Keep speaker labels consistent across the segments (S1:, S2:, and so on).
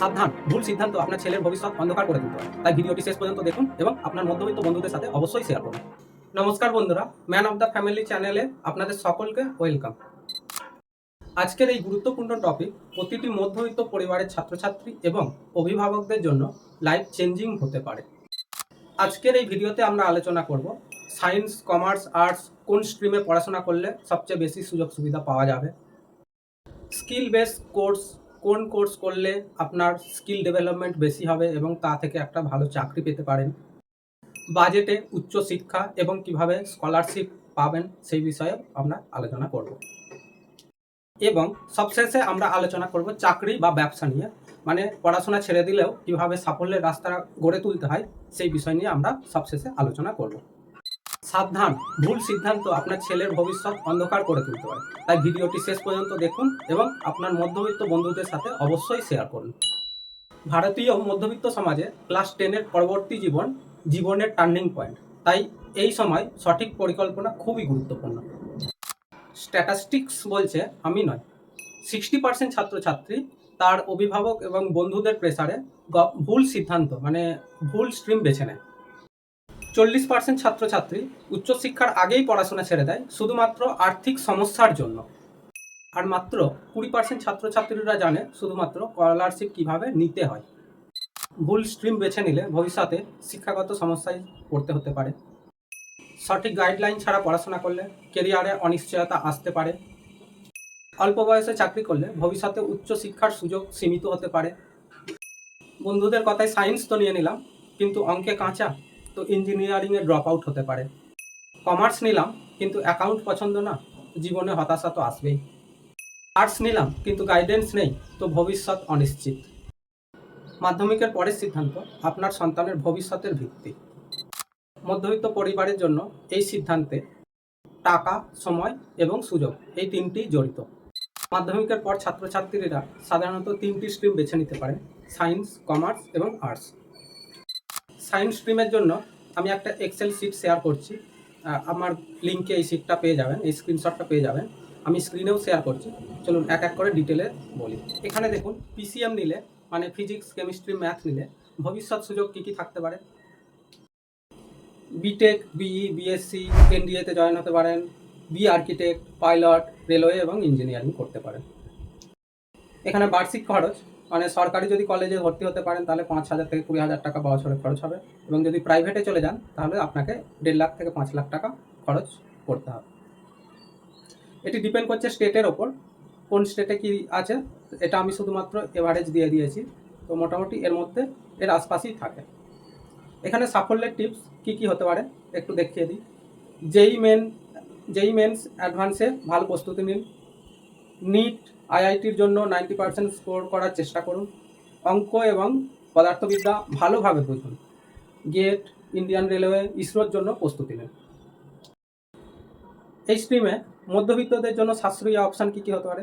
S1: সাবধান, ভুল সিদ্ধান্ত আপনার ছেলের ভবিষ্যৎ অন্ধকার করে দিতে পারে। তাই ভিডিওটি শেষ পর্যন্ত দেখুন এবং আপনার মধ্যবিত্ত বন্ধুদের সাথে অবশ্যই শেয়ার করুন। নমস্কার বন্ধুরা ম্যান অফ দ্য ফ্যামিলি চ্যানেলে আপনাদের সকলকে ওয়েলকাম আজকের এই গুরুত্বপূর্ণ টপিক প্রতিটি মধ্যবিত্ত পরিবারের ছাত্রছাত্রী এবং অভিভাবকদের জন্য লাইফ চেঞ্জিং হতে পারে। আজকের এই ভিডিওতে আমরা আলোচনা করব সায়েন্স কমার্স আর্টস কোন স্ট্রিমে পড়াশোনা করলে সবচেয়ে বেশি সুযোগ সুবিধা পাওয়া যাবে। স্কিল বেস কোর্স কোন কোর্স করলে আপনার স্কিল ডেভেলপমেন্ট বেশি হবে এবং তা থেকে একটা ভালো চাকরি পেতে পারেন? বাজেটে উচ্চ শিক্ষা এবং কীভাবে স্কলারশিপ পাবেন সেই বিষয়ে আমরা আলোচনা করব। এবং সবশেষে আমরা আলোচনা করব চাকরি বা ব্যবসা নিয়ে। মানে পড়াশোনা ছেড়ে দিলেও কীভাবে সাফল্যের রাস্তা গড়ে তুলতে হয় সেই বিষয় নিয়ে আমরা সবশেষে আলোচনা করব। সাবধান, ভুল সিদ্ধান্ত আপনার ছেলের ভবিষ্যৎ অন্ধকার করে তুলতে পারে। তাই ভিডিওটি শেষ পর্যন্ত দেখুন এবং আপনার মধ্যবিত্ত বন্ধুদের সাথে অবশ্যই শেয়ার করুন। ভারতীয় মধ্যবিত্ত সমাজে ক্লাস টেনের পরবর্তী জীবন জীবনের টার্নিং পয়েন্ট তাই এই সময় সঠিক পরিকল্পনা খুবই গুরুত্বপূর্ণ। স্ট্যাটাস্টিক্স বলছে, আমি নয় সিক্সটি পার্সেন্ট ছাত্রছাত্রী তার অভিভাবক এবং বন্ধুদের প্রেসারে ভুল সিদ্ধান্ত মানে ভুল স্ট্রিম বেছে নেয়। চল্লিশ পার্সেন্ট ছাত্রছাত্রী উচ্চশিক্ষার আগেই পড়াশোনা ছেড়ে দেয় শুধুমাত্র আর্থিক সমস্যার জন্য। আর মাত্র কুড়ি পার্সেন্ট ছাত্রছাত্রীরা জানে শুধুমাত্র স্কলারশিপ কীভাবে নিতে হয়। ভুল স্ট্রিম বেছে নিলে ভবিষ্যতে শিক্ষাগত সমস্যায় পড়তে হতে পারে। সঠিক গাইডলাইন ছাড়া পড়াশোনা করলে কেরিয়ারে অনিশ্চয়তা আসতে পারে। অল্প বয়সে চাকরি করলে ভবিষ্যতে উচ্চ শিক্ষার সুযোগ সীমিত হতে পারে। বন্ধুদের কথায় সায়েন্স তো নিয়ে নিলাম, কিন্তু অঙ্কে কাঁচা। তো ইঞ্জিনিয়ারিংয়ে ড্রপ আউট হতে পারে। কমার্স নিলাম, কিন্তু অ্যাকাউন্ট পছন্দ না, জীবনে হতাশা তো আসবেই। আর্টস নিলাম, কিন্তু গাইডেন্স নেই, তো ভবিষ্যৎ অনিশ্চিত। মাধ্যমিকের পরের সিদ্ধান্ত, আপনার সন্তানের ভবিষ্যতের ভিত্তি। মধ্যবিত্ত পরিবারের জন্য এই সিদ্ধান্তে টাকা, সময় এবং সুযোগ, এই তিনটি জড়িত। মাধ্যমিকের পর ছাত্রছাত্রীরা সাধারণত তিনটি স্ট্রিম বেছে নিতে পারে সায়েন্স কমার্স এবং আর্টস সায়েন্স স্ট্রিমের জন্য আমি একটা এক্সেল শিট শেয়ার করছি। আমার লিঙ্কে এই শিটটা পেয়ে যাবেন, এই স্ক্রিনশটটা পেয়ে যাবেন। আমি স্ক্রিনেও শেয়ার করছি। চলুন এক এক করে ডিটেলে বলি। এখানে দেখুন পিসিএম নিলে মানে ফিজিক্স কেমিস্ট্রি ম্যাথ নিলে ভবিষ্যৎ সুযোগ কী কী থাকতে পারে? বিটেক বিই বিএসসি এনডিএতে জয়েন হতে পারেন বি আর্কিটেক্ট পাইলট রেলওয়ে এবং ইঞ্জিনিয়ারিং করতে পারেন। এখানে বার্ষিক খরচ মানে সরকারি যদি কলেজে ভর্তি হতে পারেন, তাহলে পাঁচ হাজার থেকে কুড়ি হাজার টাকা বছরে খরচ হবে। এবং যদি প্রাইভেটে চলে যান, তাহলে আপনাকে দেড় লাখ থেকে পাঁচ লাখ টাকা খরচ করতে হবে। এটি ডিপেন্ড করছে স্টেটের ওপর, কোন স্টেটে কি আছে, এটা আমি শুধুমাত্র এভারেজ দিয়ে দিয়েছি। তো মোটামুটি এর মধ্যে এর আশপাশেই থাকে। এখানে সাফল্যের টিপস কি কি হতে পারে, একটু দেখিয়ে দিই। যেই মেন যেই মেন্স অ্যাডভান্সে ভালো প্রস্তুতি নিন। নিট আইআইটির জন্য নাইনটি পার্সেন্ট স্কোর করার চেষ্টা করুন। অঙ্ক এবং পদার্থবিদ্যা ভালোভাবে বুঝুন। গেট, ইন্ডিয়ান রেলওয়ে, ইসরোর জন্য প্রস্তুতি নিন। এই স্ট্রিমে মধ্যবিত্তদের জন্য সাশ্রয়ী অপশান কী কী হতে পারে?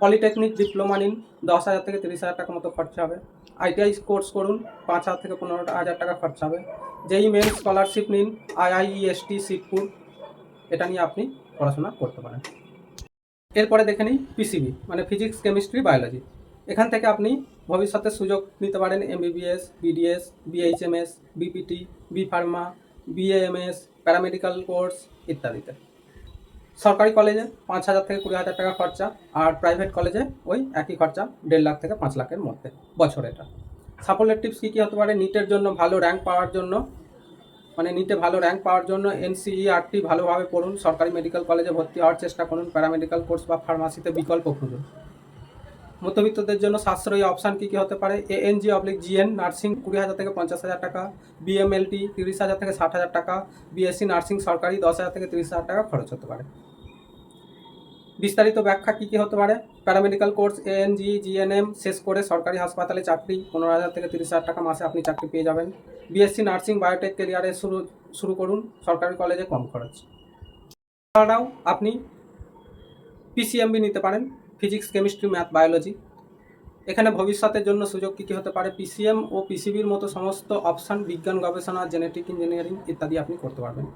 S1: পলিটেকনিক ডিপ্লোমা নিন, দশ হাজার থেকে তিরিশ হাজার টাকা মতো খরচা হবে। আইটিআই কোর্স করুন, পাঁচ হাজার থেকে পনেরো হাজার টাকা খরচা হবে। যেই মেন স্কলারশিপ নিন আইআইইএসটি শিবপুর এটা নিয়ে আপনি পড়াশোনা করতে পারেন। এরপরে দেখে নিই পিসিবি মানে ফিজিক্স কেমিস্ট্রি বায়োলজি এখান থেকে আপনি ভবিষ্যতে সুযোগ নিতে পারেন MBBS BDS BHMS BPT B pharma BAMS paramedical course ইত্যাদিতে। সরকারি কলেজে পাঁচ হাজার থেকে কুড়ি হাজার টাকা খরচা আর প্রাইভেট কলেজে ওই একই খরচা, দেড় লাখ থেকে পাঁচ লাখের মধ্যে বছরে এটা। সাফল্যের টিপস কী কী হতে পারে? নিটের জন্য ভালো র্যাঙ্ক পাওয়ার জন্য মানে নিতে ভালো র্যাঙ্ক পাওয়ার জন্য এনসিইআরটি ভালোভাবে পড়ুন, সরকারি মেডিকেল কলেজে ভর্তি হওয়ার চেষ্টা করুন প্যারামেডিক্যাল কোর্স বা ফার্মাসিতে বিকল্প খুঁজুন। মধ্যবিত্তদের জন্য সাশ্রয়ী অপশান কী কী হতে পারে? এএনজি অবলিক জিএন নার্সিং কুড়ি হাজার থেকে পঞ্চাশ হাজার টাকা বিএমএলটি তিরিশ হাজার থেকে ষাট হাজার টাকা বিএসসি নার্সিং সরকারি দশ হাজার থেকে তিরিশ হাজার টাকা খরচ হতে পারে। বিস্তারিত ব্যাখ্যা কী কী হতে পারে? প্যারামেডিক্যাল কোর্স এএনজি জিএনএম শেষ করে সরকারি হাসপাতালে চাকরি, পনেরো হাজার থেকে তিরিশ হাজার টাকা মাসে আপনি চাকরি পেয়ে যাবেন। বিএসসি নার্সিং বায়োটেক কেরিয়ারে শুরু শুরু করুন, সরকারি কলেজে কম খরচ। এছাড়াও আপনি পিসিএমবি নিতে পারেন ফিজিক্স কেমিস্ট্রি ম্যাথ বায়োলজি এখানে ভবিষ্যতের জন্য সুযোগ কী কী হতে পারে? পিসিএম ও পিসিবির মতো সমস্ত অপশান বিজ্ঞান, গবেষণা জেনেটিক ইঞ্জিনিয়ারিং ইত্যাদি আপনি করতে পারবেন।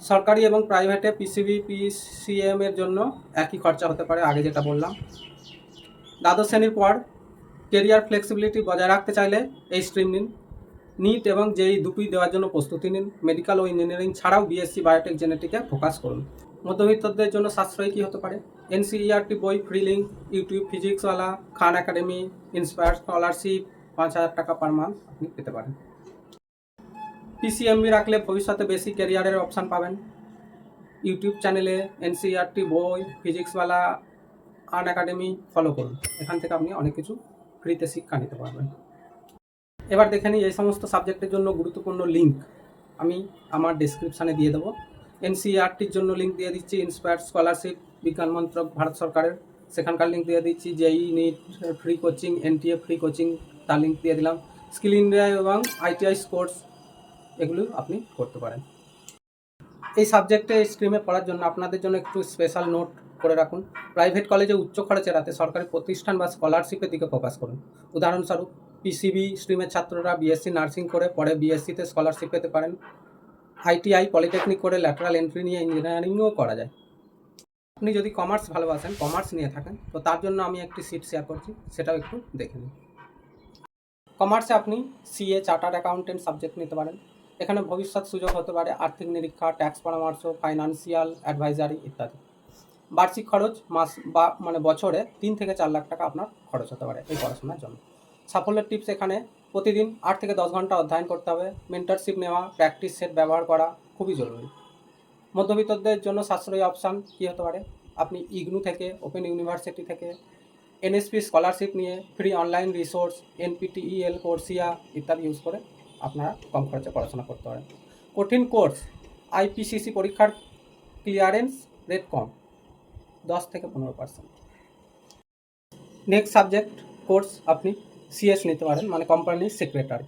S1: সরকারি এবং প্রাইভেটে পিসিবি পিসিএম এর জন্য একই খরচা হতে পারে, আগে যেটা বললাম। দ্বাদশ শ্রেণির পর কেরিয়ার ফ্লেক্সিবিলিটি বজায় রাখতে চাইলে এই স্ট্রিম নিন। নিট এবং যেই দুটোই দেওয়ার জন্য প্রস্তুতি নিন। মেডিকেল ও ইঞ্জিনিয়ারিং ছাড়াও বিএসসি বায়োটেক জেনেটিকে ফোকাস করুন। মধ্যবিত্তদের জন্য সাশ্রয়ী কী হতে পারে? এনসিইআরটি বই free link YouTube PhysicsWallah Khan Academy inspire scholarship পাঁচ হাজার টাকা পার মান্থ আপনি পেতে পারেন। পিসিএমবি রাখলে ভবিষ্যতে বেশি ক্যারিয়ারের অপশান পাবেন। ইউটিউব চ্যানেলে এনসিইআরটি বই ফিজিক্সওয়ালা আর্ট একাডেমি ফলো করুন। এখান থেকে আপনি অনেক কিছু ফ্রিতে শিক্ষা নিতে পারবেন। এবার দেখে নিই এই সমস্ত সাবজেক্টের জন্য গুরুত্বপূর্ণ লিঙ্ক আমি আমার ডিসক্রিপশানে দিয়ে দেবো। এনসিইআরটির জন্য লিঙ্ক দিয়ে দিচ্ছি ইন্সপায়ার স্কলারশিপ বিজ্ঞান মন্ত্রক, ভারত সরকারের। সেখানকার লিঙ্ক দিয়ে দিচ্ছি JEE NEET free coaching NTA free coaching তার লিঙ্ক দিয়ে দিলাম। স্কিল ইন্ডিয়া এবং আইটিআই কোর্স এগুলো আপনি করতে পারেন। এই সাবজেক্টে স্ট্রিমে পড়ার জন্য আপনাদের জন্য একটু স্পেশাল নোট করে রাখুন। প্রাইভেট কলেজে উচ্চ খরচে রাতে সরকারি প্রতিষ্ঠান বা স্কলারশিপের দিকে ফোকাস করুন। উদাহরণস্বরূপ পিসিবি স্ট্রিমের ছাত্ররা বিএসসি নার্সিং করে পরে বিএসসিতে স্কলারশিপ পেতে পারেন। আইটিআই পলিটেকনিক করে ল্যাটারাল এন্ট্রি নিয়ে ইঞ্জিনিয়ারিংও করা যায়। আপনি যদি কমার্স ভালোবাসেন কমার্স নিয়ে থাকেন, তো তার জন্য আমি একটি সিট শেয়ার করছি, সেটাও একটু দেখে নিন। কমার্সে আপনি সিএ চার্টার্ড অ্যাকাউন্টেন্ট সাবজেক্ট নিতে পারেন। এখানে ভবিষ্যৎ সুযোগ হতে পারে, আর্থিক নিরীক্ষা ট্যাক্স পরামর্শ ফাইন্যান্সিয়াল অ্যাডভাইজারি ইত্যাদি। বার্ষিক খরচ মাস বা মানে বছরে তিন থেকে চার লাখ টাকা আপনার খরচ হতে পারে এই পড়াশোনার জন্য। সাফল্যের টিপস এখানে, প্রতিদিন আট থেকে দশ ঘণ্টা অধ্যয়ন করতে হবে মেন্টারশিপ নেওয়া প্র্যাকটিস সেট ব্যবহার করা খুবই জরুরি। মধ্যবিত্তদের জন্য সাশ্রয়ী অপশান কী হতে পারে? আপনি ইগনু থেকে, ওপেন ইউনিভার্সিটি থেকে, এনএসপি স্কলারশিপ নিয়ে free online resource NPTEL, Coursera ইত্যাদি ইউজ করে আপনারা কম খরচে পড়াশোনা করতে পারেন। কঠিন কোর্স আইপিসিসি পরীক্ষার ক্লিয়ারেন্স রেট কম, দশ থেকে পনেরো পার্সেন্ট নেক্সট সাবজেক্ট কোর্স আপনি সিএস নিতে পারেন মানে company secretary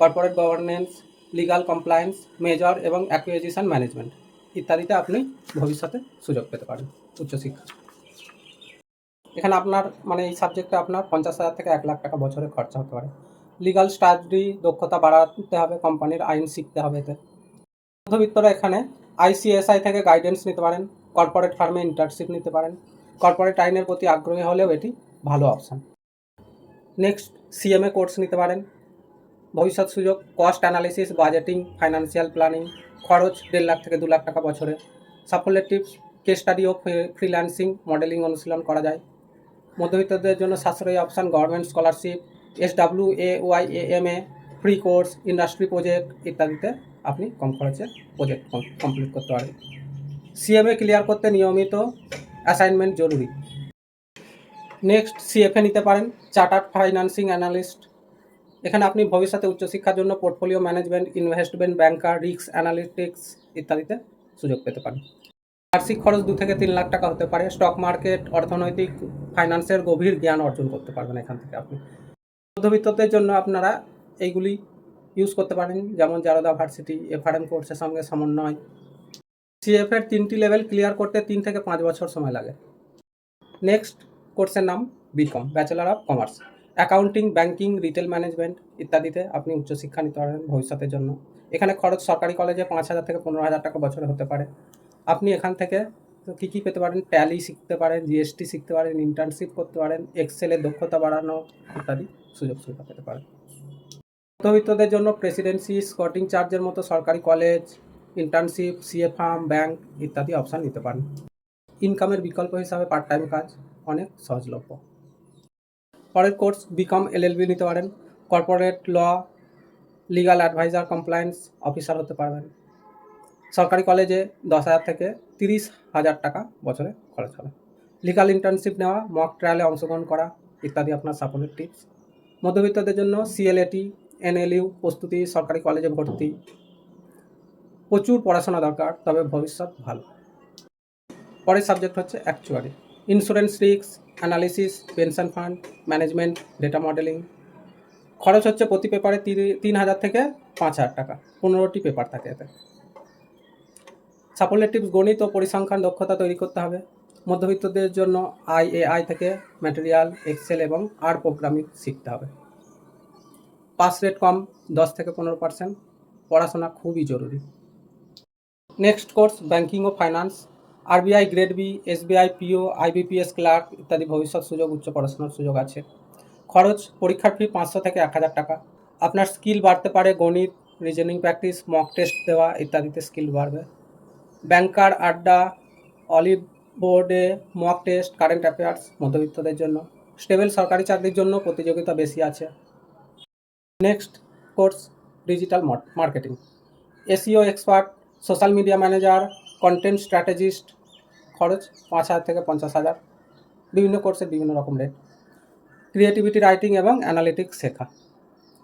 S1: corporate governance legal compliance major এবং অ্যাকুইজিশন ম্যানেজমেন্ট ইত্যাদিতে আপনি ভবিষ্যতে সুযোগ পেতে পারেন উচ্চশিক্ষা এখানে আপনার মানে এই সাবজেক্টে আপনার পঞ্চাশ হাজার থেকে এক লাখ টাকা বছরে খরচা হতে পারে। লিগাল স্টাডি দক্ষতা বাড়াতে হবে কোম্পানির আইন শিখতে হবে এতে। মধ্যবিত্তরা এখানে আইসিএসআই থেকে গাইডেন্স নিতে পারেন কর্পোরেট ফার্মে ইন্টার্নশিপ নিতে পারেন। কর্পোরেট আইনের প্রতি আগ্রহী হলেও এটি ভালো অপশান নেক্সট সিএমএ কোর্স নিতে পারেন। ভবিষ্যৎ সুযোগ cost analysis budgeting financial planning খরচ দেড় লাখ থেকে দু লাখ টাকা বছরে। সাফল্যের টিপস কেস স্টাডি ও ফ্রিল্যান্সিং মডেলিং অনুশীলন করা যায়। মধ্যবিত্তদের জন্য সাশ্রয়ী option government scholarship S W A Y A M a free course industry project ইত্যাদিতে আপনি কম খরচে প্রজেক্ট কমপ্লিট করতে পারেন। সিএমএ ক্লিয়ার করতে নিয়মিত অ্যাসাইনমেন্ট জরুরি। নেক্সট সিএফএ নিতে পারেন চার্টার্ড ফাইন্যান্সিং অ্যানালিস্ট এখানে আপনি ভবিষ্যতে উচ্চশিক্ষার জন্য portfolio management investment banker risk analytics ইত্যাদিতে সুযোগ পেতে পারেন। বার্ষিক খরচ দু থেকে তিন লাখ টাকা হতে পারে। স্টক মার্কেট অর্থনৈতিক ফাইন্যান্সের গভীর জ্ঞান অর্জন করতে পারবেন এখান থেকে আপনি। মধ্যবিত্তদের জন্য আপনারা এইগুলি ইউজ করতে পারেন। যেমন জারদা ভার্সিটি এফআরএম কোর্সের সঙ্গে সমন্বয়। সিএফের তিনটি লেভেল ক্লিয়ার করতে তিন থেকে পাঁচ বছর সময় লাগে। নেক্সট কোর্সের নাম BCom bachelor of commerce accounting banking retail management ইত্যাদিতে আপনি উচ্চশিক্ষা নিতে পারেন ভবিষ্যতের জন্য। এখানে খরচ সরকারি কলেজে পাঁচ হাজার থেকে পনেরো হাজার টাকা বছরে হতে পারে। আপনি এখান থেকে কী কী পেতে পারেন? ট্যালি শিখতে পারেন জিএসটি শিখতে পারেন ইন্টার্নশিপ করতে পারেন এক্সেলের দক্ষতা বাড়ানো ইত্যাদি সুযোগ সুবিধা পেতে পারেন। মধ্যবিত্তদের জন্য প্রেসিডেন্সি স্কটিং চার্জের মতো সরকারি college internship CA firm bank ইত্যাদি অপশান নিতে পারেন। ইনকামের বিকল্প হিসাবে পার্ট টাইম কাজ অনেক সহজলভ্য। পরের কোর্স বিকম এলএলবি নিতে পারেন। Corporate law legal adviser compliance officer হতে পারবেন। সরকারি কলেজে দশ হাজার থেকে তিরিশ হাজার টাকা বছরে খরচ হবে। লিগাল ইন্টার্নশিপ নেওয়া মক ট্রায়ালে অংশগ্রহণ করা ইত্যাদি আপনার সাপোর্টের টিপস মধ্যবিত্তদের জন্য সিএলএটি এনএলইউ প্রস্তুতি, সরকারি কলেজে ভর্তি। প্রচুর পড়াশোনা দরকার, তবে ভবিষ্যৎ ভালো। পরের সাবজেক্ট হচ্ছে অ্যাকচুয়ারি ইন্স্যুরেন্স রিক্স analysis pension fund management data modelling খরচ হচ্ছে প্রতি পেপারে তিন হাজার থেকে পাঁচ হাজার টাকা। পনেরোটি পেপার থাকে এতে। সাফল্যের টিপস গণিত ও পরিসংখ্যান দক্ষতা তৈরি করতে হবে। মধ্যবিত্তদের জন্য আইএআই থেকে ম্যাটেরিয়াল, এক্সেল এবং আর প্রোগ্রামিং শিখতে হবে। পাস রেট কম, দশ থেকে পনেরো পার্সেন্ট। পড়াশোনা খুবই জরুরি। নেক্সট কোর্স ব্যাঙ্কিং ও finance. RBI grade B SBI PO IBPS clerk ইত্যাদি ভবিষ্যৎ সুযোগ, উচ্চ পড়াশোনার সুযোগ আছে। খরচ, পরীক্ষার ফি পাঁচশো থেকে এক হাজার টাকা। আপনার স্কিল বাড়তে পারে গণিত, রিজনিং প্র্যাকটিস, মক টেস্ট দেওয়া ইত্যাদিতে স্কিল বাড়বে। ব্যাংকার, আড্ডা, অলিভ বোর্ডে মক টেস্ট, কারেন্ট অ্যাফেয়ার্স, মধ্যবিত্তদের জন্য। স্টেবল সরকারি চাকরির জন্য প্রতিযোগিতা বেশি আছে। Next course, digital marketing. SEO expert, social media manager, content strategist, খরচ পাঁচ হাজার থেকে পঞ্চাশ হাজার। বিভিন্ন কোর্সের বিভিন্ন রকম রেট। ক্রিয়েটিভিটি রাইটিং এবং অ্যানালিটিক্স শেখা।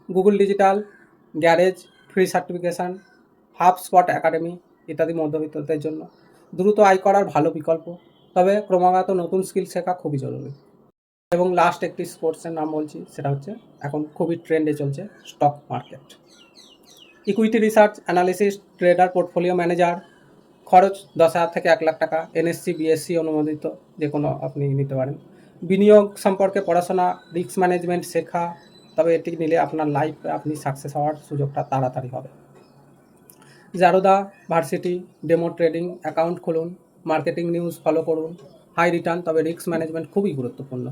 S1: Google digital, garage, free certification HubSpot academy ইত্যাদি মধ্যবিত্তদের জন্য। দ্রুত আয় করার ভালো বিকল্প। তবে ক্রমাগত নতুন স্কিল শেখা খুবই জরুরি। এবং লাস্ট একটি স্পোর্টসের নাম বলছি, সেটা হচ্ছে এখন খুবই ট্রেন্ডে চলছে stock market equity research analysis trader portfolio manager খরচ দশ হাজার থেকে এক লাখ টাকা এনএসসি বিএসসি অনুমোদিত যে কোনো আপনি নিতে পারেন। বিনিয়োগ সম্পর্কে পড়াশোনা রিস্ক ম্যানেজমেন্ট শেখা, তবে এটি নিলে আপনার লাইফে আপনি সাকসেস হওয়ার সুযোগটা তাড়াতাড়ি হবে। Zerodha varsity demo trading, account খুলুন, মার্কেটিং নিউজ ফলো করুন, হাই রিটার্ন, তবে রিস্ক ম্যানেজমেন্ট খুবই গুরুত্বপূর্ণ।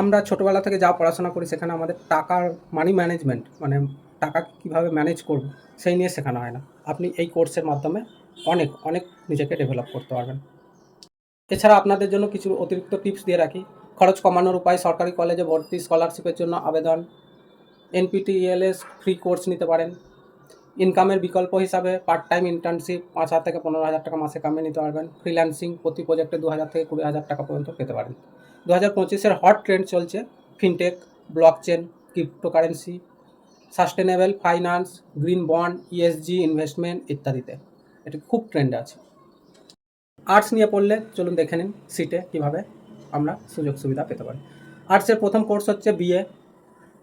S1: আমরা ছোটোবেলা থেকে যা পড়াশোনা করি সেখানে আমাদের টাকার মানি ম্যানেজমেন্ট মানে টাকা কীভাবে ম্যানেজ করব, সেই নিয়ে শেখানো হয় না। আপনি এই কোর্সের মাধ্যমে অনেক অনেক নিজেকে ডেভেলপ করতে পারবেন। এছাড়া আপনাদের জন্য কিছু অতিরিক্ত টিপস দিয়ে রাখি। খরচ কমানোর উপায়, সরকারি কলেজে ভর্তি স্কলারশিপের জন্য আবেদন এনপিটিএলএস ফ্রি কোর্স নিতে পারেন ইনকামের বিকল্প হিসাবে পার্ট টাইম ইন্টার্নশিপ পাঁচ হাজার থেকে পনেরো হাজার টাকা মাসে কামিয়ে নিতে পারবেন। ফ্রিল্যান্সিং প্রতি প্রজেক্টে দু হাজার থেকে কুড়ি হাজার টাকা পর্যন্ত পেতে পারেন। দু হাজার পঁচিশের হট ট্রেন্ড চলছে। Fintech blockchain cryptocurrency sustainable finance green bond ESG investment ইত্যাদিতে। এটি খুব ট্রেন্ডে আছে। আর্টস নিয়ে পড়লে চলুন দেখে নিন সিটে কীভাবে আমরা সুযোগ সুবিধা পেতে পারি। আর্টসের প্রথম কোর্স হচ্ছে বিএ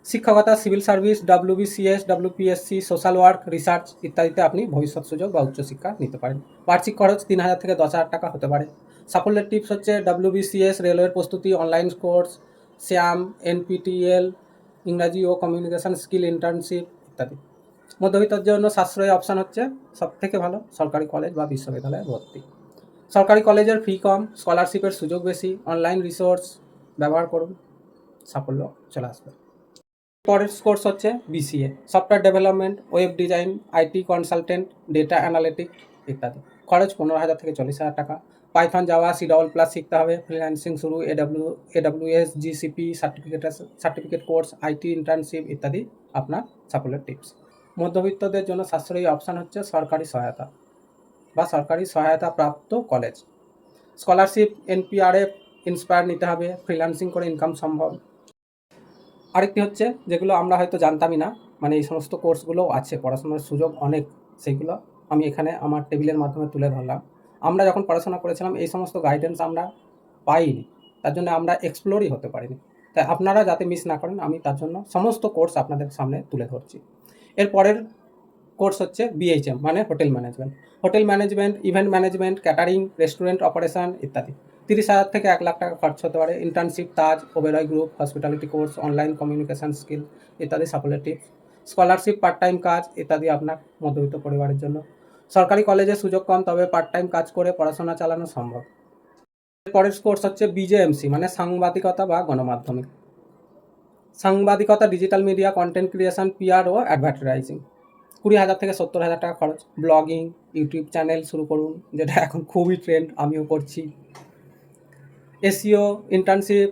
S1: শিক্ষকতা civil service WBCS WPSC social work research ইত্যাদিতে আপনি ভবিষ্যৎ সুযোগ বা উচ্চশিক্ষা নিতে পারেন। বার্ষিক খরচ তিন হাজার থেকে দশ হাজার টাকা হতে পারে। সাফল্যের টিপস হচ্ছে ডাব্লিউবিসিএস রেলওয়ের প্রস্তুতি অনলাইন কোর্স শ্যাম এনপিটিএল ইংরাজি ও কমিউনিকেশন স্কিল ইন্টার্নশিপ ইত্যাদি। মধ্যবিত্তের জন্য সাশ্রয়ী অপশান হচ্ছে সব থেকে ভালো সরকারি কলেজ বা বিশ্ববিদ্যালয়ে ভর্তি। সরকারি কলেজের ফি কম স্কলারশিপের সুযোগ বেশি অনলাইন রিসোর্স ব্যবহার করুন, সাফল্য চলে আসবে। পরের কোর্স হচ্ছে BCA software development web design IT consultant data analytic ইত্যাদি। খরচ পনেরো হাজার থেকে চল্লিশ হাজার টাকা। পাইথন যাওয়া সি ডবল প্লাস শিখতে হবে। ফ্রিল্যান্সিং শুরু A W AWS GCP certificate certificate course IT internship ইত্যাদি আপনার সাফল্যের টিপস মধ্যবিত্তদের জন্য সাশ্রয়ী অপশান হচ্ছে সরকারি সহায়তা বা সরকারি সহায়তা প্রাপ্ত কলেজ স্কলারশিপ এনপিআরএফ ইন্সপায়ার নিতে হবে। ফ্রিল্যান্সিং করে ইনকাম সম্ভব আরেকটি হচ্ছে যেগুলো আমরা হয়তো জানতামই না মানে এই সমস্ত কোর্সগুলো আছে, পড়াশোনার সুযোগ অনেক সেইগুলো আমি এখানে আমার টেবিলের মাধ্যমে তুলে ধরলাম। আমরা যখন পড়াশোনা করেছিলাম, এই সমস্ত গাইডেন্স আমরা পাইনি, তার জন্য আমরা এক্সপ্লোরই হতে পারিনি। তাই আপনারা যাতে মিস না করেন, আমি তার জন্য সমস্ত কোর্স আপনাদের সামনে তুলে ধরছি। এর পরের কোর্স হচ্ছে বিএইচএম মানে hotel management hotel management event management catering restaurant operation ইত্যাদি। তিরিশ হাজার থেকে এক লাখ টাকা খরচ হতে পারে। Internship Taj Oberoi group hospitality course online communication skill ইত্যাদি সাফল্যের টিপস স্কলারশিপ পার্ট টাইম কাজ ইত্যাদি আপনার মধ্যবিত্ত পরিবারের জন্য। সরকারি কলেজে সুযোগ কম, তবে পার্ট টাইম কাজ করে পড়াশোনা চালানো সম্ভব। পরের কোর্স হচ্ছে বিজেএমসি মানে সাংবাদিকতা বা গণমাধ্যমিক সাংবাদিকতা digital media content creation PR ও অ্যাডভার্টাইজিং কুড়ি হাজার থেকে সত্তর হাজার টাকা খরচ। ব্লগিং ইউটিউব চ্যানেল শুরু করুন, যেটা এখন খুবই ট্রেন্ড আমিও করছি। এসিও ইন্টার্নশিপ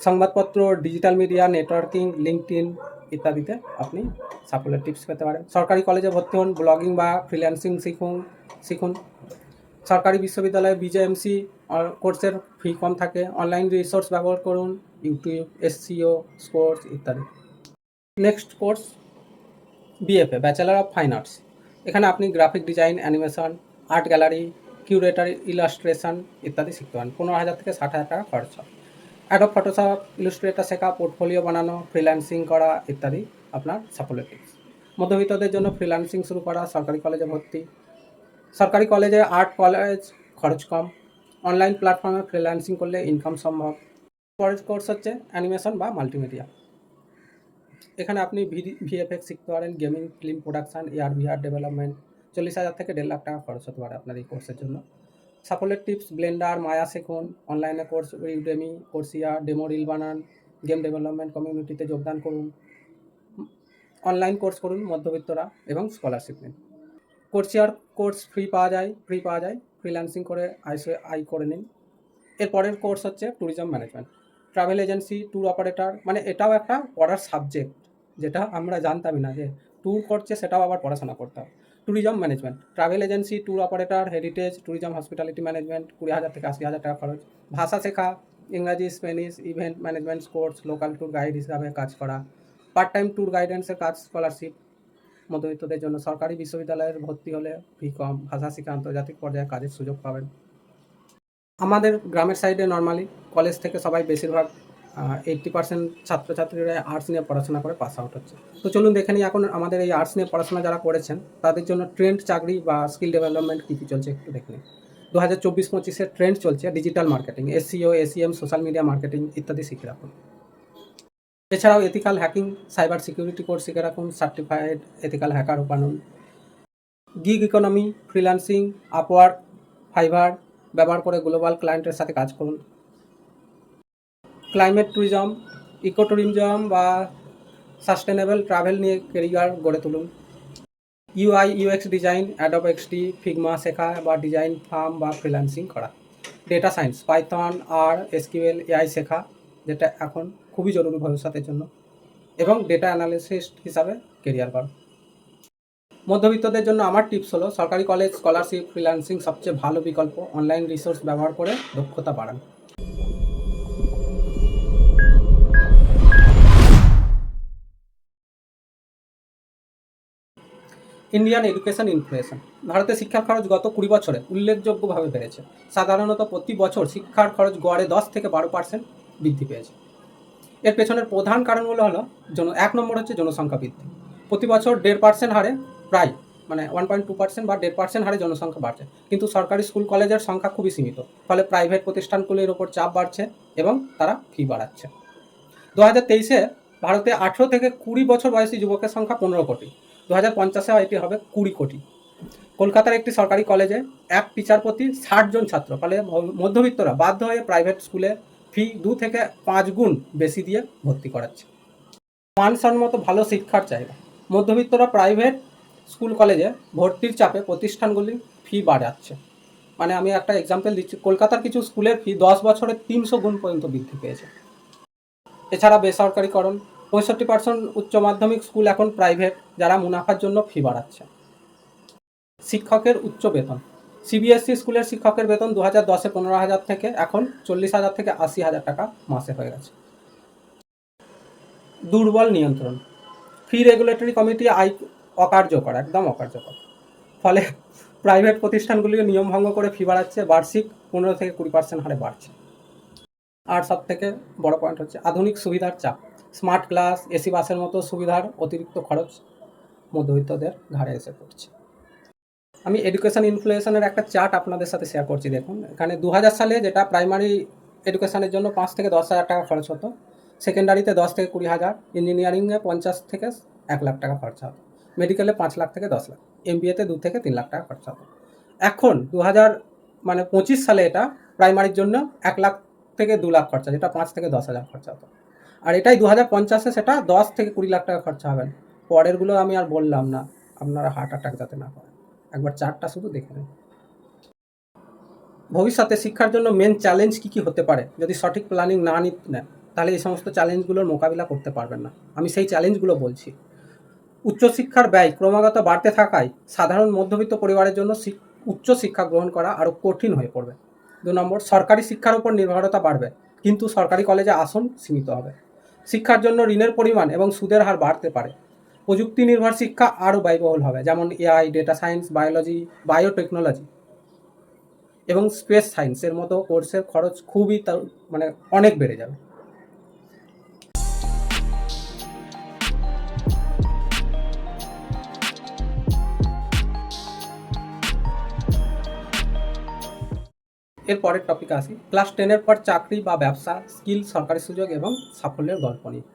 S1: সংবাদপত্র ডিজিটাল মিডিয়া নেটওয়ার্কিং লিঙ্কড ইত্যাদিতে আপনি সাফল্যের টিপস পেতে পারেন। সরকারি কলেজে ভর্তি হন ব্লগিং বা ফ্রিল্যান্সিং শিখুন শিখুন। সরকারি বিশ্ববিদ্যালয়ে বিজেএমসি কোর্সের ফি কম থাকে। অনলাইন রিসোর্স ব্যবহার করুন ইউটিউব এসসিও স্পোর্টস ইত্যাদি। Next course BFA bachelor of fine arts এখানে আপনি graphic design animation art gallery curator illustration ইত্যাদি শিখতে পারেন। পনেরো হাজার থেকে ষাট হাজার টাকা খরচ অ্যাডব ফটোশপ ইলাস্ট্রেটার শেখা পোর্টফোলিও বানানো ফ্রিল্যান্সিং করা ইত্যাদি আপনার সাফল্যের টিপস মধ্যবিত্তদের জন্য ফ্রিল্যান্সিং শুরু করা, সরকারি কলেজে ভর্তি। সরকারি কলেজে আর্ট কলেজ খরচ কম। অনলাইন প্ল্যাটফর্মে ফ্রিল্যান্সিং করলে ইনকাম সম্ভব। পরের কোর্স হচ্ছে অ্যানিমেশন বা মাল্টিমিডিয়া এখানে আপনি ভিএফএক্স শিখতে পারেন gaming film production AR VR development চল্লিশ হাজার থেকে দেড় লাখ টাকা খরচ হতে পারে আপনার এই কোর্সের জন্য। সাফল্যের টিপস ব্লেন্ডার মায়া শেখুন অনলাইনে course Udemy Coursera demo reel বানান গেম ডেভেলপমেন্ট কমিউনিটিতে যোগদান করুন। অনলাইন কোর্স করুন মধ্যবিত্তরা এবং স্কলারশিপ নিন। কোর্সিয়ার কোর্স ফ্রি পাওয়া যায় ফ্রি পাওয়া যায়। ফ্রিল্যান্সিং করে আইসে আই করে নিন। এরপরের কোর্স হচ্ছে tourism management travel agency tour operator মানে এটাও একটা পড়ার সাবজেক্ট যেটা আমরা জানতামই না যে ট্যুর করছে সেটাও আবার পড়াশোনা করতে হবে tourism management travel agency tour operator heritage tourism hospitality management কুড়ি হাজার থেকে আশি হাজার টাকা খরচ। ভাষা শেখা, ইংরাজি Spanish event management course local tour guide হিসাবে কাজ করা। পার্ট টাইম ট্যুর গাইডেন্সের কাজ স্কলারশিপ মধ্যবিত্তদের জন্য সরকারি বিশ্ববিদ্যালয়ের ভর্তি হলে ফি কম। ভাষা শিক্ষা আন্তর্জাতিক পর্যায়ে কাজের সুযোগ পাবেন। আমাদের গ্রামের সাইডে নর্মালি কলেজ থেকে সবাই বেশিরভাগ এইট্টি পার্সেন্ট ছাত্রছাত্রীরা আর্টস নিয়ে পড়াশোনা করে পাস আউট হচ্ছে। তো চলুন দেখে নিই এখন আমাদের এই আর্টস নিয়ে পড়াশোনা যারা করেছেন, তাদের জন্য ট্রেন্ড চাকরি বা স্কিল ডেভেলপমেন্ট কী কী চলছে একটু দেখে দু হাজার চব্বিশ পঁচিশের ট্রেন্ড চলছে digital marketing SEO SEM social media marketing ইত্যাদি শিখে রাখুন। এছাড়াও ethical hacking cyber security course শিখে রাখুন certified ethical hacker বানুন gig economy freelancing Upwork Fiverr ব্যবহার করে গ্লোবাল ক্লায়েন্টের সাথে কাজ করুন। ক্লাইমেট ট্যুরিজম ইকো ট্যুরিজম বা সাস্টেনেবল ট্রাভেল নিয়ে কেরিয়ার গড়ে তুলুন। UI UX design Adobe XD Figma শেখা বা ডিজাইন ফার্ম বা ফ্রিল্যান্সিং করা। ডেটা সায়েন্স পাইথন আর এসকিউএল এআই শেখা যেটা এখন খুবই জরুরি ভবিষ্যতের জন্য। এবং ডেটা অ্যানালিসিস্ট হিসাবে কেরিয়ার করা মধ্যবিত্তদের জন্য আমার টিপস হলো, সরকারি কলেজ স্কলারশিপ ফ্রিল্যান্সিং সবচেয়ে ভালো বিকল্প। অনলাইন রিসোর্স ব্যবহার করে দক্ষতা বাড়ান। ইন্ডিয়ান এডুকেশন ইনফ্লেশন ভারতে শিক্ষার খরচ গত কুড়ি বছরে উল্লেখযোগ্যভাবে বেড়েছে। সাধারণত প্রতি বছর শিক্ষার খরচ গড়ে দশ থেকে বারো পার্সেন্ট বৃদ্ধি পেয়েছে। এর পেছনের প্রধান কারণগুলো হলো, জন এক নম্বর হচ্ছে জনসংখ্যা বৃদ্ধি। প্রতি বছর দেড় পার্সেন্ট হারে প্রায় মানে ওয়ান পয়েন্ট টু পার্সেন্ট বা দেড় পার্সেন্ট হারে জনসংখ্যা বাড়ছে। কিন্তু সরকারি স্কুল কলেজের সংখ্যা খুবই সীমিত। ফলে প্রাইভেট প্রতিষ্ঠানগুলির ওপর চাপ বাড়ছে এবং তারা ফি বাড়াচ্ছে। দু হাজার তেইশে ভারতে আঠেরো থেকে কুড়ি বছর বয়সী যুবকের সংখ্যা পনেরো কোটি। দু হাজার পঞ্চাশে এটি হবে কুড়ি কোটি। কলকাতার একটি সরকারি কলেজে এক টিচার প্রতি ষাট জন ছাত্র, ফলে মধ্যবিত্তরা বাধ্য হয়ে প্রাইভেট স্কুলে ফি দু থেকে পাঁচ গুণ বেশি দিয়ে ভর্তি করাচ্ছে। মানসম্মত ভালো শিক্ষার চাহিদা। মধ্যবিত্তরা প্রাইভেট স্কুল কলেজে ভর্তির চাপে প্রতিষ্ঠানগুলি ফি বাড়াচ্ছে। মানে আমি একটা এক্সাম্পল দিচ্ছি, কলকাতার কিছু স্কুলের ফি দশ বছরে তিনশো গুণ পর্যন্ত বৃদ্ধি পেয়েছে। এছাড়া বেসরকারিকরণ পঁয়ষট্টি পার্সেন্ট উচ্চ মাধ্যমিক স্কুল এখন প্রাইভেট যারা মুনাফার জন্য ফি বাড়াচ্ছে। শিক্ষকের উচ্চ বেতন। সিবিএসসি স্কুলের শিক্ষকের বেতন দু হাজার দশে পনেরো হাজার থেকে এখন চল্লিশ হাজার থেকে আশি হাজার টাকা মাসে হয়ে গেছে। দুর্বল নিয়ন্ত্রণ। ফি রেগুলেটরি কমিটি আই অকার্যকর, একদম অকার্যকর। ফলে প্রাইভেট প্রতিষ্ঠানগুলিও নিয়ম ভঙ্গ করে ফি বাড়াচ্ছে, বার্ষিক পনেরো থেকে কুড়ি পার্সেন্ট হারে বাড়ছে। আর সব থেকে বড় পয়েন্ট হচ্ছে আধুনিক সুবিধার চাপ। স্মার্ট ক্লাস এসি বাসের মতো সুবিধার অতিরিক্ত খরচ মধ্যবিত্তদের ঘাড়ে এসে পড়ছে। আমি এডুকেশন ইনফ্লেশনের একটা চার্ট আপনাদের সাথে শেয়ার করছি, দেখুন। এখানে দু হাজার সালে যেটা প্রাইমারি এডুকেশনের জন্য পাঁচ থেকে দশ হাজার টাকা খরচ হতো সেকেন্ডারিতে দশ থেকে কুড়ি হাজার ইঞ্জিনিয়ারিংয়ে পঞ্চাশ থেকে এক লাখ টাকা খরচা হতো মেডিকেলে পাঁচ লাখ থেকে দশ লাখ এমবিএতে দু থেকে তিন লাখ টাকা খরচা হতো। এখন দু হাজার মানে পঁচিশ সালে এটা প্রাইমারির জন্য এক লাখ থেকে দু লাখ খরচা যেটা পাঁচ থেকে দশ হাজার খরচা হতো। আর এটাই দু হাজার পঞ্চাশে সেটা দশ থেকে কুড়ি লাখ টাকা খরচা হবেন পরেরগুলো আমি আর বললাম না, আপনারা হার্ট অ্যাটাক যাতে না করেন। একবার চারটা শুধু দেখে নিন। ভবিষ্যতে শিক্ষার জন্য মেন চ্যালেঞ্জ কী কী হতে পারে? যদি সঠিক প্ল্যানিং না নিতে নেন, তাহলে এই সমস্ত চ্যালেঞ্জগুলোর মোকাবিলা করতে পারবেন না। আমি সেই চ্যালেঞ্জগুলো বলছি। উচ্চশিক্ষার ব্যয় ক্রমাগত বাড়তে থাকায় সাধারণ মধ্যবিত্ত পরিবারের জন্য শিক- উচ্চশিক্ষা গ্রহণ করা আরও কঠিন হয়ে পড়বে। দু নম্বর, সরকারি শিক্ষার উপর নির্ভরতা বাড়বে, কিন্তু সরকারি কলেজে আসন সীমিত হবে। শিক্ষার জন্য ঋণের পরিমাণ এবং সুদের হার বাড়তে পারে। প্রযুক্তি নির্ভর শিক্ষা আরও ব্যয়বহুল হবে, যেমন AI data science biology biotechnology এবং স্পেস সায়েন্সের মতো কোর্সের খরচ খুবই মানে অনেক বেড়ে যাবে। এর পরের টপিক আসি। ক্লাস টেনের পর চাকরি বা ব্যবসা স্কিল সরকারি সুযোগ এবং সাফল্যের গল্প নিয়ে।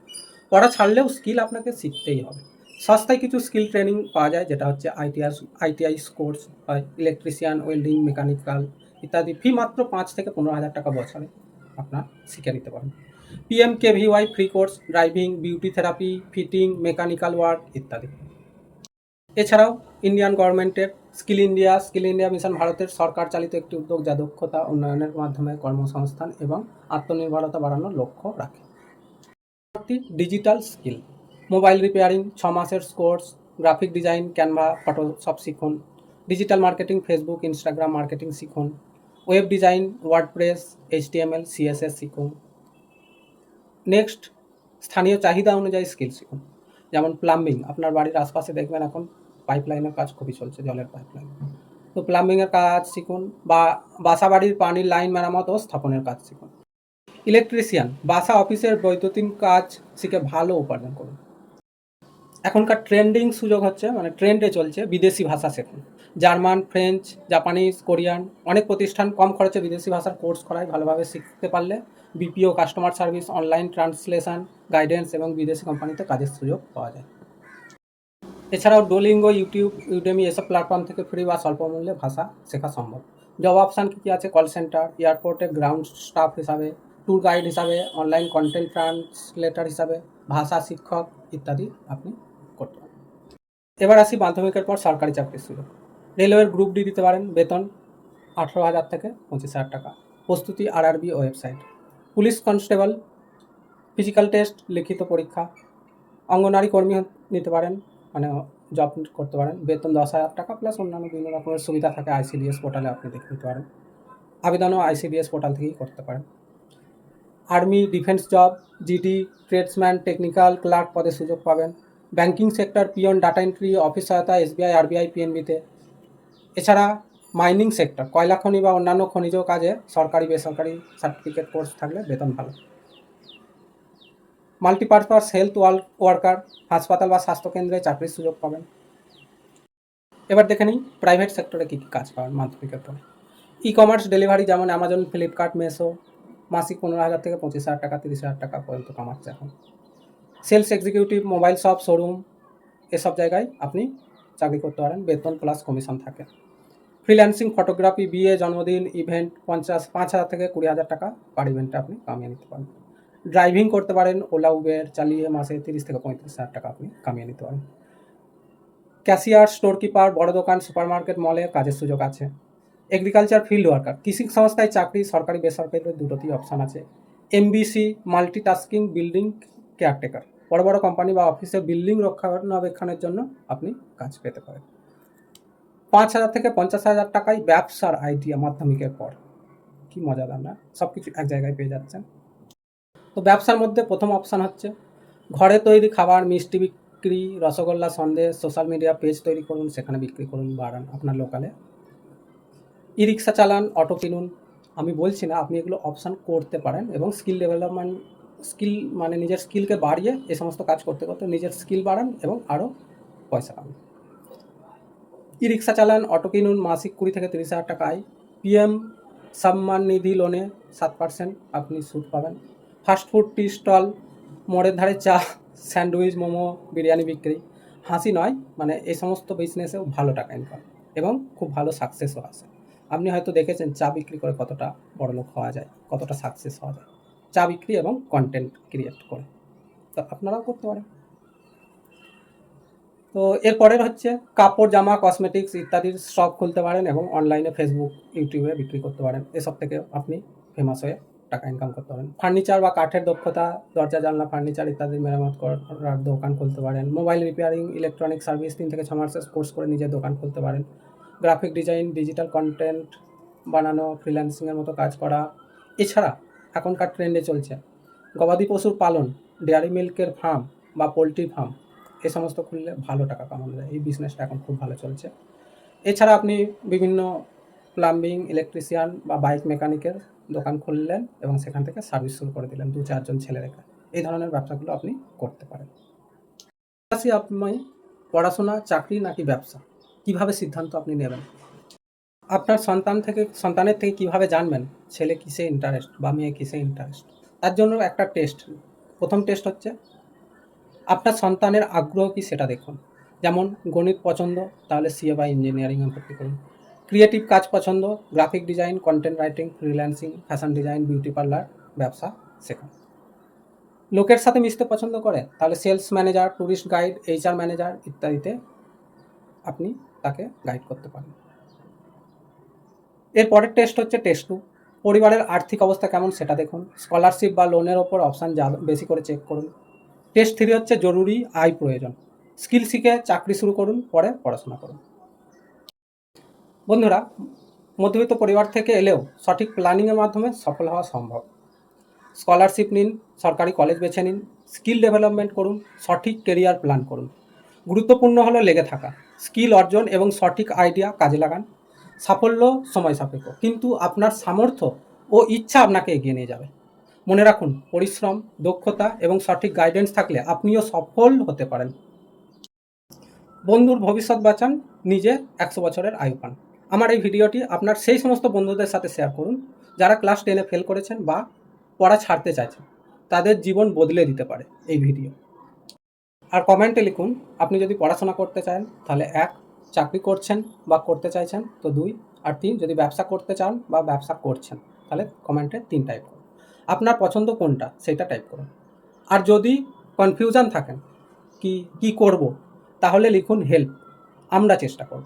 S1: পড়া ছাড়লেও স্কিল আপনাকে শিখতেই হবে। সস্তায় কিছু স্কিল ট্রেনিং পাওয়া যায়, যেটা হচ্ছে আইটিআই আইটিআই কোর্স হয় ইলেকট্রিশিয়ান ওয়েল্ডিং মেকানিক্যাল ইত্যাদি। ফি মাত্র পাঁচ থেকে পনেরো হাজার টাকা বছরে আপনার শিখে নিতে পারেন। PM K VY free course driving beauty therapy fitting mechanical work ইত্যাদি। এছাড়াও ইন্ডিয়ান গভর্নমেন্টের skill India skill India mission ভারতের সরকার চালিত একটি উদ্যোগ যা দক্ষতা উন্নয়নের মাধ্যমে কর্মসংস্থান এবং আত্মনির্ভরতা বাড়ানোর লক্ষ্য রাখে। ডিজিটাল স্কিল, মোবাইল রিপেয়ারিং, ছ মাসের course, graphic design, Canva, Photoshop শিখুন, digital marketing, Facebook, Instagram marketing শিখুন, web design, WordPress, HTML, CSS শিখুন। নেক্সট, স্থানীয় চাহিদা অনুযায়ী স্কিল শিখুন, যেমন প্লাম্বিং, আপনার বাড়ির আশপাশে দেখবেন এখন পাইপলাইনের কাজ খুবই চলছে, জলের পাইপলাইন তো প্লাম্বিংয়ের কাজ শিখুন বা বাসা বাড়ির পানির লাইন মেরামত ও স্থাপনের কাজ শিখুন। ইলেকট্রিশিয়ান বাসা অফিসের বৈদ্যুতিন কাজ শিখে ভালো উপার্জন করুন। এখনকার ট্রেন্ডিং সুযোগ হচ্ছে মানে ট্রেন্ডে চলছে, বিদেশি ভাষা শেখুন। জার্মান ফ্রেঞ্চ জাপানিজ কোরিয়ান অনেক প্রতিষ্ঠান কম খরচে বিদেশি ভাষার কোর্স করায় ভালোভাবে শিখতে পারলে BPO customer service online translation guidance এবং বিদেশি কোম্পানিতে কাজের সুযোগ পাওয়া যায়। এছাড়াও ডোলিঙ্গো ইউটিউব ইউডেমি এসব প্ল্যাটফর্ম থেকে ফ্রি বা স্বল্প মূল্যে ভাষা শেখা সম্ভব। জব অপশান কী কী আছে? কল সেন্টার এয়ারপোর্টে গ্রাউন্ড স্টাফ হিসাবে ট্যুর গাইড হিসাবে অনলাইন কন্টেন্ট ট্রান্সলেটার হিসাবে, ভাষা শিক্ষক ইত্যাদি আপনি করতে পারেন। এবার আসি মাধ্যমিকের পর সরকারি চাকরির সুযোগ। রেলওয়ের গ্রুপ ডি দিতে পারেন, বেতন আঠেরো হাজার থেকে পঁচিশ হাজার টাকা। প্রস্তুতি RRB website police constable physical test লিখিত পরীক্ষা। অঙ্গনারী কর্মী নিতে পারেন মানে জব করতে পারেন। বেতন দশ হাজার টাকা প্লাস অন্যান্য বিভিন্ন রকমের সুবিধা থাকে আইসিডিএস পোর্টালে আপনি দেখে নিতে পারেন। আবেদনও আইসিডিএস পোর্টাল থেকেই করতে পারেন। Army defence job GD tradesman technical clerk পদে সুযোগ পাবেন। Banking sector peon data entry office সহায়তা এসবিআই আরবিআই পিএনবিতে এছাড়া মাইনিং সেক্টর কয়লা খনি বা অন্যান্য খনিজ কাজে সরকারি, বেসরকারি সার্টিফিকেট কোর্স থাকলে বেতন ভালো। মাল্টিপারপাস হেলথ ওয়ার্কার হাসপাতাল বা স্বাস্থ্যকেন্দ্রে চাকরির সুযোগ পাবেন। এবার দেখে নিই প্রাইভেট সেক্টরে কী কী কাজ পাবেন মাধ্যমিকের পরে ই কমার্স ডেলিভারি যেমন অ্যামাজন ফ্লিপকার্ট মেসো মাসিক পনেরো হাজার থেকে পঁচিশ হাজার টাকা, তিরিশ হাজার টাকা পর্যন্ত কামাচ্ছে এখন। Sales executive mobile shop showroom এসব জায়গায় আপনি চাকরি করতে পারেন, বেতন প্লাস কমিশন থাকে। ফ্রিল্যান্সিং ফটোগ্রাফি বিয়ে জন্মদিন ইভেন্ট পঞ্চাশ, পাঁচ হাজার থেকে কুড়ি হাজার টাকা পার ইভেন্টে আপনি কামিয়ে নিতে পারেন ড্রাইভিং করতে পারেন, ওলা, উবের চালিয়ে মাসে তিরিশ থেকে পঁয়ত্রিশ হাজার টাকা আপনি কামিয়ে নিতে পারেন। ক্যাশিয়ার স্টোর কিপার বড় দোকান সুপার মার্কেট মলে কাজের সুযোগ আছে। এগ্রিকালচার, ফিল্ড ওয়ার্কার, কৃষি সংস্থায় চাকরি, সরকারি, বেসরকারি দুটোতেই অপশান আছে। এমবিসি মাল্টিটাস্কিং বিল্ডিং কেয়ারটেকার বড় বড় কোম্পানি বা অফিসে বিল্ডিং রক্ষণাবেক্ষণের জন্য আপনি কাজ পেতে পারেন। পাঁচ হাজার থেকে পঞ্চাশ হাজার টাকায় ব্যবসার আইডিয়া মাধ্যমিকের পর। কি মজাদার না সব কিছু এক জায়গায় পেয়ে যাচ্ছেন। তো ব্যবসার মধ্যে প্রথম অপশান হচ্ছে ঘরে তৈরি খাবার, মিষ্টি বিক্রি, rasgulla, sandesh social media page তৈরি করুন, সেখানে বিক্রি করুন, বাড়ান আপনার লোকালে ই রিক্সা চালান অটো কিনুন। আমি বলছি না, আপনি এগুলো অপশান করতে পারেন এবং স্কিল ডেভেলপমেন্ট স্কিল মানে নিজের স্কিলকে বাড়িয়ে এই সমস্ত কাজ করতে করতে নিজের স্কিল বাড়ান এবং আরও পয়সা কামান ই রিক্সা চালান অটো কিনুন, মাসিক কুড়ি থেকে তিরিশ হাজার টাকা আয়। পিএম সম্মান নিধি লোনে সাত পার্সেন্ট আপনি সুদ পাবেন। ফাস্টফুড টি স্টল মোড়ের ধারে চা, স্যান্ডউইচ, মোমো, বিরিয়ানি বিক্রি। হাসি নয় মানে এই সমস্ত বিজনেসেও ভালো টাকা ইনকাম এবং খুব ভালো সাকসেসও আসে আপনি হয়তো দেখেছেন চা বিক্রি করে কতটা বড়লোক হওয়া যায়, কতটা সাকসেস হওয়া যায়। চা বিক্রি এবং কন্টেন্ট ক্রিয়েট করে। তো আপনারাও করতে পারেন। তো এরপরের হচ্ছে কাপড়, জামা কসমেটিক্স ইত্যাদির শপ খুলতে পারেন এবং অনলাইনে ফেসবুক ইউটিউবে বিক্রি করতে পারেন। এসব থেকে আপনি ফেমাস হয়ে টাকা ইনকাম করতে পারেন। ফার্নিচার বা কাঠের দক্ষতা, দরজা, জানলা ফার্নিচার ইত্যাদি মেরামত করার দোকান খুলতে পারেন। মোবাইল রিপেয়ারিং ইলেকট্রনিক সার্ভিস তিন থেকে ছ মাসের কোর্স করে নিজের দোকান খুলতে পারেন। গ্রাফিক ডিজাইন ডিজিটাল কন্টেন্ট বানানো ফ্রিল্যান্সিংয়ের মতো কাজ করা। এছাড়া এখনকার ট্রেন্ডে চলছে, গবাদি পশুর পালন ডেয়ারি মিল্কের ফার্ম বা পোলট্রি ফার্ম এ সমস্ত খুললে ভালো টাকা কামানো যায়। এই বিজনেসটা এখন খুব ভালো চলছে। এছাড়া আপনি বিভিন্ন প্লাম্বিং ইলেকট্রিশিয়ান বা বাইক মেকানিকের দোকান খুললেন এবং সেখান থেকে সার্ভিস শুরু করে দিলেন দু চারজন ছেলে রেখে এই ধরনের ব্যবসাগুলো আপনি করতে পারেন। আসি আপনি পড়াশোনা, চাকরি নাকি ব্যবসা? কীভাবে সিদ্ধান্ত আপনি নেবেন? আপনার সন্তান থেকে, সন্তানের থেকে কীভাবে জানবেন ছেলে কিসে ইন্টারেস্ট বা মেয়ে কিসে ইন্টারেস্ট তার জন্য একটা টেস্ট প্রথম টেস্ট হচ্ছে, আপনার সন্তানের আগ্রহ কি সেটা দেখুন। যেমন গণিত পছন্দ, তাহলে সিএ বা ইঞ্জিনিয়ারিংয়ে ভর্তি করুন। ক্রিয়েটিভ কাজ পছন্দ graphic design content writing freelancing fashion design beauty parlour ব্যবসা শেখান লোকের সাথে মিশতে পছন্দ করে, তাহলে sales manager tourist guide HR manager ইত্যাদিতে আপনি তাকে গাইড করতে পারেন। এর পরের টেস্ট হচ্ছে টেস্ট টু পরিবারের আর্থিক অবস্থা কেমন সেটা দেখুন। স্কলারশিপ বা লোনের ওপর অপশান যা বেশি করে চেক করুন। টেস্ট থ্রি হচ্ছে জরুরি আয় প্রয়োজন। স্কিল শিখে চাকরি শুরু করুন, পরে পড়াশোনা করুন। বন্ধুরা, মধ্যবিত্ত পরিবার থেকে এলেও সঠিক প্ল্যানিংয়ের মাধ্যমে সফল হওয়া সম্ভব। স্কলারশিপ নিন, সরকারি কলেজ বেছে নিন স্কিল ডেভেলপমেন্ট করুন, সঠিক কেরিয়ার প্ল্যান করুন। গুরুত্বপূর্ণ হলো লেগে থাকা স্কিল অর্জন এবং সঠিক আইডিয়া কাজে লাগান। সাফল্য সময় সাপেক্ষ, কিন্তু আপনার সামর্থ্য ও ইচ্ছা আপনাকে এগিয়ে নিয়ে যাবে। মনে রাখুন, পরিশ্রম, দক্ষতা এবং সঠিক গাইডেন্স থাকলে আপনিও সফল হতে পারেন। বন্ধুর ভবিষ্যৎ বাঁচান, নিজে একশো বছরের আয়ু পান। আমার এই ভিডিওটি আপনার সেই সমস্ত বন্ধুদের সাথে শেয়ার করুন, যারা ক্লাস টেনে ফেল করেছেন বা পড়া ছাড়তে চাইছেন, তাদের জীবন বদলে দিতে পারে এই ভিডিও আর কমেন্টে লিখুন, আপনি যদি পড়াশোনা করতে চান, তাহলে এক, চাকরি করছেন বা করতে চাইছেন, তো দুই, আর তিন, যদি ব্যবসা করতে চান বা ব্যবসা করছেন, তাহলে কমেন্টে তিন টাইপ করুন। আপনার পছন্দ কোনটা, সেটা টাইপ করুন। আর যদি কনফিউশন থাকেন, কি কি করব, তাহলে লিখুন হেল্প আমরা চেষ্টা করব।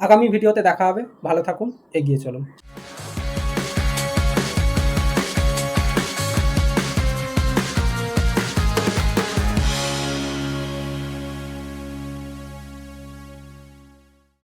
S1: আগামী ভিডিওতে দেখা হবে। ভালো থাকুন এগিয়ে চলুন।